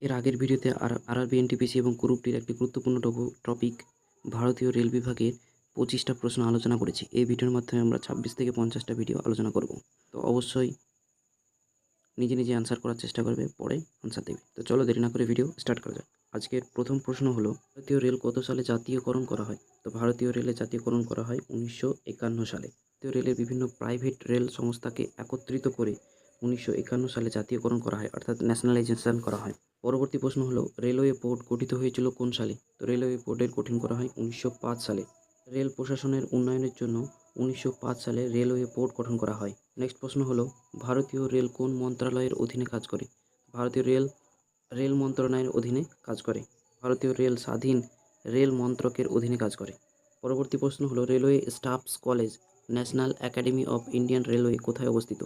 এর আগের ভিডিওতে আর আরআরবি, এনটিপিসি এবং গ্রুপ-ডির একটি গুরুত্বপূর্ণ টপ- টপিক ভারতীয় রেল বিভাগের পঁচিশটা প্রশ্ন আলোচনা করেছি। এই ভিডিওর মাধ্যমে আমরা ছাব্বিশ থেকে পঞ্চাশটা ভিডিও আলোচনা করব। তো অবশ্যই নিজে নিজে অ্যান্সার করার চেষ্টা করবে, পরে অ্যান্সার দেবে। তো চলো দেরি না করে ভিডিও স্টার্ট করা যাক। আজকের প্রথম প্রশ্ন হলো, ভারতীয় রেল কত সালে জাতীয়করণ করা হয়? তো ভারতীয় রেলের জাতীয়করণ করা হয় উনিশশো একান্ন সালে। ভারতীয় রেলের বিভিন্ন প্রাইভেট রেল সংস্থাকে একত্রিত করে উনিশশো একান্ন সালে জাতীয়করণ করা হয়, অর্থাৎ ন্যাশনালাইজেশন করা হয়। পরবর্তী প্রশ্ন হলো রেলওয়ে পোর্ট গঠিত হয়েছিল কোন সালে? তো রেলওয়ে পোর্টের গঠন করা হয় উনিশশো পাঁচ সালে। রেল প্রশাসনের উন্নয়নের জন্য উনিশশো পাঁচ সালে রেলওয়ে পোর্ট গঠন করা হয়। নেক্সট প্রশ্ন হলো, ভারতীয় রেল কোন মন্ত্রণালয়ের অধীনে কাজ করে? ভারতীয় রেল রেল মন্ত্রণালয়ের অধীনে কাজ করে। ভারতীয় রেল স্বাধীন রেল মন্ত্রকের অধীনে কাজ করে। পরবর্তী প্রশ্ন হলো railway staffs college national academy of Indian railway কোথায় অবস্থিত?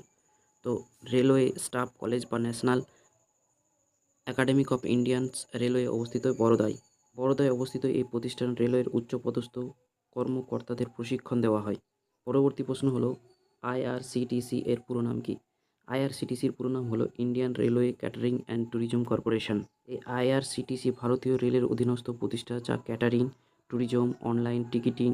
তো রেলওয়ে স্টাফ কলেজ বা national academic of Indians railway অবস্থিত বড়োদায় বড়োদায় অবস্থিত এই প্রতিষ্ঠান রেলওয়ের উচ্চপদস্থ কর্মকর্তাদের প্রশিক্ষণ দেওয়া হয়। পরবর্তী প্রশ্ন হলো আইআরসিটিসি এর পুরো নাম কি? আইআরসিটিসির পুরো নাম হলো Indian railway catering and tourism corporation. এই আইআরসিটিসি ভারতীয় রেলের অধীনস্থ প্রতিষ্ঠান যা ক্যাটারিং, ট্যুরিজম, অনলাইন টিকিটিং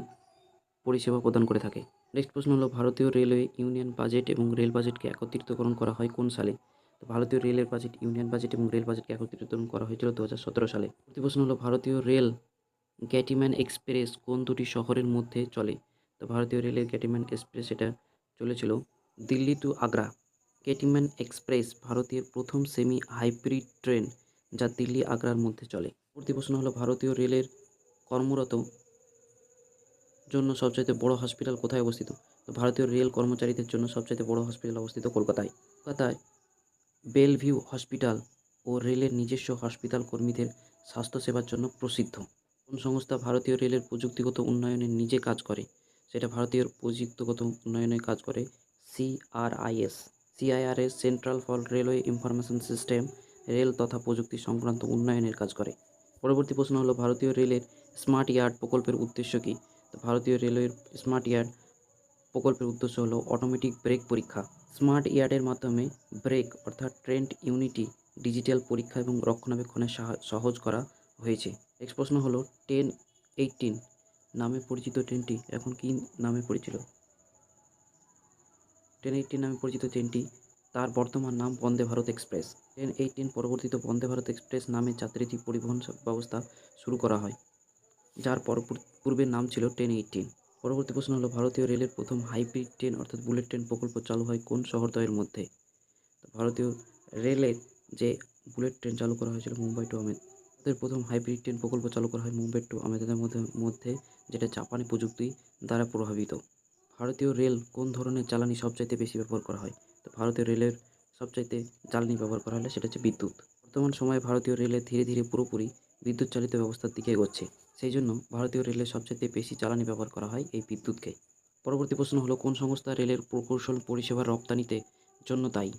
পরিষেবা প্রদান করে থাকে। নেক্সট প্রশ্ন হলো, ভারতীয় রেলওয়ে ইউনিয়ন বাজেট এবং রেল বাজেটকে একত্রিতকরণ করা হয় কোন সালে? তো ভারতীয় রেলের বাজেট, ইউনিয়ন বাজেট এবং রেল বাজেটকে একত্রিতকরণ করা হয়েছিল দু হাজার সতেরো সালে। পরবর্তী প্রশ্ন হলো, ভারতীয় রেল গ্যাটিম্যান এক্সপ্রেস কোন দুটি শহরের মধ্যে চলে? তো ভারতীয় রেলের গ্যাটিম্যান এক্সপ্রেস এটা চলেছিল দিল্লি টু আগ্রা। গ্যাটিম্যান এক্সপ্রেস ভারতের প্রথম সেমি হাইব্রিড ট্রেন যা দিল্লি আগ্রার মধ্যে চলে। পরবর্তী প্রশ্ন হলো, ভারতীয় রেলের কর্মরত জন্য সবচাইতে বড় হসপিটাল কোথায় অবস্থিত? ভারতীয় রেল কর্মচারীদের জন্য সবচাইতে বড় হসপিটাল অবস্থিত কলকাতায়। কলকাতায় বেলভিউ হসপিটাল ও রেলের নিজস্ব হসপিটাল কর্মীদের স্বাস্থ্যসেবার জন্য প্রসিদ্ধ। কোন সংস্থা ভারতীয় রেলের প্রযুক্তিগত উন্নয়নে নিজে কাজ করে? সেটা ভারতীয় প্রযুক্তিগত উন্নয়নে কাজ করে CRIS CIRS central for railway information system rail তথা প্রযুক্তি সংক্রান্ত উন্নয়নের কাজ করে। পরবর্তী প্রশ্ন হলো, ভারতীয় রেলের স্মার্ট ইয়ার্ড প্রকল্পের উদ্দেশ্য কী? ভারতীয় রেলওয়ের স্মার্ট ইয়ার্ড প্রকল্পের উদ্দেশ্য হলো অটোমেটিক ব্রেক পরীক্ষা। স্মার্ট ইয়ার্ডের মাধ্যমে ব্রেক অর্থাৎ ট্রেন্ড ইউনিটি ডিজিটাল পরীক্ষা এবং রক্ষণাবেক্ষণে সহজ করা হয়েছে। নেক্সট প্রশ্ন হলো টেন এইটিন নামে পরিচিত ট্রেনটি এখন কি নামে পরিচিত? টেন এইটিন নামে পরিচিত ট্রেনটি তার বর্তমান নাম Vande Bharat express. Ten eighteen পরবর্তীতে বন্দে ভারত এক্সপ্রেস নামে যাত্রীটি পরিবহন ব্যবস্থা শুরু করা হয়। যার পর পূর্বের নাম ছিল টেন এইটিন। পরবর্তী প্রশ্ন হলো, ভারতীয় রেলের প্রথম হাইব্রিড ট্রেন অর্থাৎ বুলেট ট্রেন প্রকল্প চালু হয় কোন শহরদ্বয়ের মধ্যে? ভারতীয় রেলের যে বুলেট ট্রেন চালু করা হয়েছিল মুম্বাই টু ভারতের প্রথম হাইব্রিড ট্রেন প্রকল্প চালু করা হয় মুম্বাই টু আহমেদাবাদের মধ্যে মধ্যে, যেটা জাপানি প্রযুক্তি দ্বারা প্রভাবিত। ভারতীয় রেল কোন ধরনের জ্বালানি সবচাইতে বেশি ব্যবহার করা হয়? তো ভারতীয় রেলের সবচাইতে জ্বালানি ব্যবহার করা হলে সেটা হচ্ছে বিদ্যুৎ। বর্তমান সময়ে ভারতীয় রেলে ধীরে ধীরে পুরোপুরি বিদ্যুৎ চালিত ব্যবস্থার দিকে এগোচ্ছে। সেই জন্য ভারতীয় রেলের সবচেয়ে বেশি জ্বালানি ব্যবহার করা হয় এই বিদ্যুৎকে। পরবর্তী প্রশ্ন হলো, কোন সংস্থা রেলের প্রকৌশল পরিষেবার রপ্তানিতে জন্য দায়ী?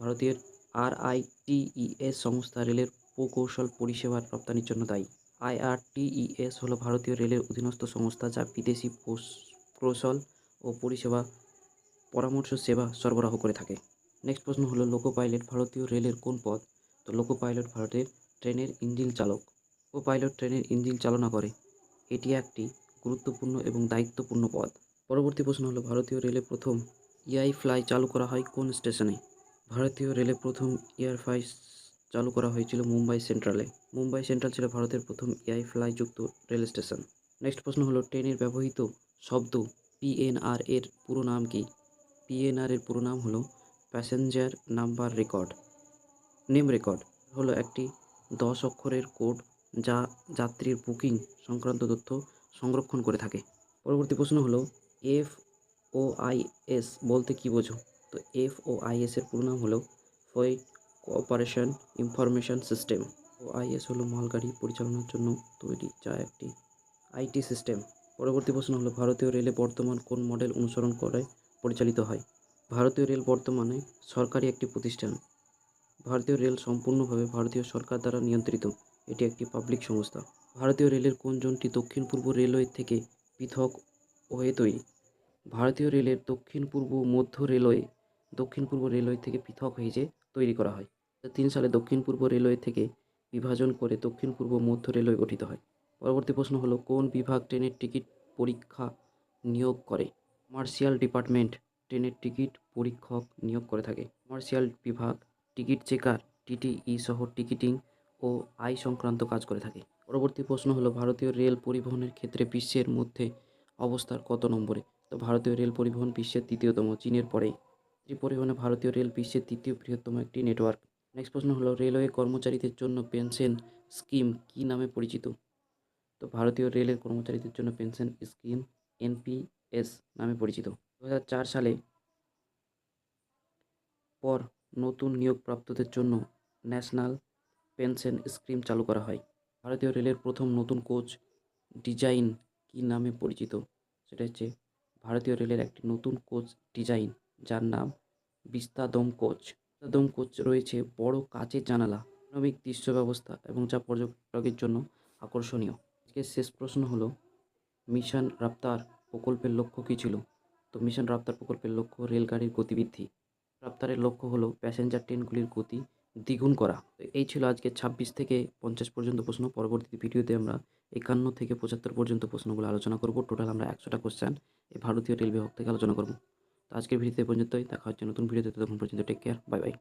ভারতীয় আরআইটিইএস সংস্থা রেলের প্রকৌশল পরিষেবার রপ্তানির জন্য দায়ী। আইআরটিইএস হলো ভারতীয় রেলের অধীনস্থ সংস্থা যা বিদেশি কৌশল ও পরিষেবা পরামর্শ সেবা সরবরাহ করে থাকে। নেক্সট প্রশ্ন হলো, লোকো পাইলট ভারতীয় রেলের কোন পদ তো লোকো পাইলট ভারতের ট্রেনের ইঞ্জিন চালক। ও পাইলট ট্রেনের ইঞ্জিন চালনা করে। এটি একটি গুরুত্বপূর্ণ এবং দায়িত্বপূর্ণ পদ পরবর্তী প্রশ্ন হলো, ভারতীয় রেলে প্রথম ইআই ফ্লাই চালু করা হয় কোন স্টেশনে? ভারতীয় রেলে প্রথম এয়ার ফ্লাই চালু করা হয়েছিল মুম্বাই সেন্ট্রালে। মুম্বাই সেন্ট্রাল ছিল ভারতের প্রথম এআই ফ্লাই যুক্ত রেল স্টেশন। নেক্সট প্রশ্ন হলো, ট্রেনের ব্যবহৃত শব্দ পিএনআর এর পুরো নাম কি? পিএনআর এর পুরো নাম হলো passenger number record. Name record হলো একটি দশ অক্ষরের কোড যা যাত্রীর বুকিং সংক্রান্ত তথ্য সংরক্ষণ করে থাকে। পরবর্তী প্রশ্ন হলো, এফ ও আই এস বলতে কী বোঝো? তো এফ ও আই এস এর পুরো নাম হলো freight cooperation information system. O I S হলো মালগাড়ি পরিচালনার জন্য তৈরি, যা একটি আইটি সিস্টেম। পরবর্তী প্রশ্ন হলো, ভারতীয় রেলে বর্তমান কোন মডেল অনুসরণ করে পরিচালিত হয়? ভারতীয় রেল বর্তমানে সরকারি একটি প্রতিষ্ঠান। ভারতীয় রেল সম্পূর্ণভাবে ভারতীয় সরকার দ্বারা নিয়ন্ত্রিত। এটি একটি পাবলিক সংস্থা। ভারতীয় রেলের কোন জোনটি দক্ষিণ পূর্ব রেলওয়ে থেকে পৃথক হয়ে তৈরি? ভারতীয় রেলের দক্ষিণ পূর্ব মধ্য রেলওয়ে দক্ষিণ পূর্ব রেলওয়ে থেকে পৃথক হয়েছে তৈরি করা হয় তিন সালে দক্ষিণ পূর্ব রেলওয়ে থেকে বিভাজন করে দক্ষিণ পূর্ব মধ্য রেলওয়ে গঠিত হয়। পরবর্তী প্রশ্ন হলো, কোন বিভাগ ট্রেনের টিকিট পরীক্ষা নিয়োগ করে? কমার্শিয়াল ডিপার্টমেন্ট ট্রেনের টিকিট পরীক্ষক নিয়োগ করে থাকে। কমার্শিয়াল বিভাগ টিকিট চেকার, টিটিই সহ টিকিটিং ও আয় সংক্রান্ত কাজ করে থাকে। পরবর্তী প্রশ্ন হলো, ভারতীয় রেল পরিবহনের ক্ষেত্রে বিশ্বের মধ্যে অবস্থার কত নম্বরে? তো ভারতীয় রেল পরিবহন বিশ্বের তৃতীয়তম, চীনের পরেই। পরিবহনে ভারতীয় রেল বিশ্বের তৃতীয় বৃহত্তম একটি নেটওয়ার্ক নেক্সট প্রশ্ন হলো, রেলওয়ে কর্মচারীদের জন্য পেনশন স্কিম কী নামে পরিচিত? তো ভারতীয় রেলের কর্মচারীদের জন্য পেনশন স্কিম এনপিএস নামে পরিচিত। দু সালে পর নতুন নিয়োগপ্রাপ্তদের জন্য ন্যাশনাল পেনশন স্কিম চালু করা হয়। ভারতীয় রেলের প্রথম নতুন কোচ ডিজাইন কি নামে পরিচিত? সেটা হচ্ছে ভারতীয় রেলের একটি নতুন কোচ ডিজাইন, যার নাম বিস্তাদম কোচ। বিস্তাদম কোচ রয়েছে বড় কাচের জানালা পারমাণবিক দৃশ্য ব্যবস্থা এবং যা পর্যটকের জন্য আকর্ষণীয়। আজকের শেষ প্রশ্ন হলো, মিশন রাপ্তার প্রকল্পের লক্ষ্য কী ছিল? তো মিশন রাপ্তার প্রকল্পের লক্ষ্য রেলগাড়ির গতিবৃদ্ধি। রাপ্তারের লক্ষ্য হলো প্যাসেঞ্জার ট্রেনগুলির গতি দ্বিগুণ করা। এই ছিল আজকে ছাব্বিশ থেকে পঞ্চাশ পর্যন্ত প্রশ্ন। পরবর্তী ভিডিওতে আমরা একান্ন থেকে পঁচাত্তর পর্যন্ত প্রশ্নগুলো আলোচনা করব। টোটাল আমরা একশোটা কোশ্চেন এই ভারতীয় রেল বিভাগ থেকে আলোচনা করব। তো আজকের ভিডিওতে পর্যন্তই। দেখা হচ্ছে নতুন ভিডিওতে। তখন পর্যন্ত টেক কেয়ার বাই বাই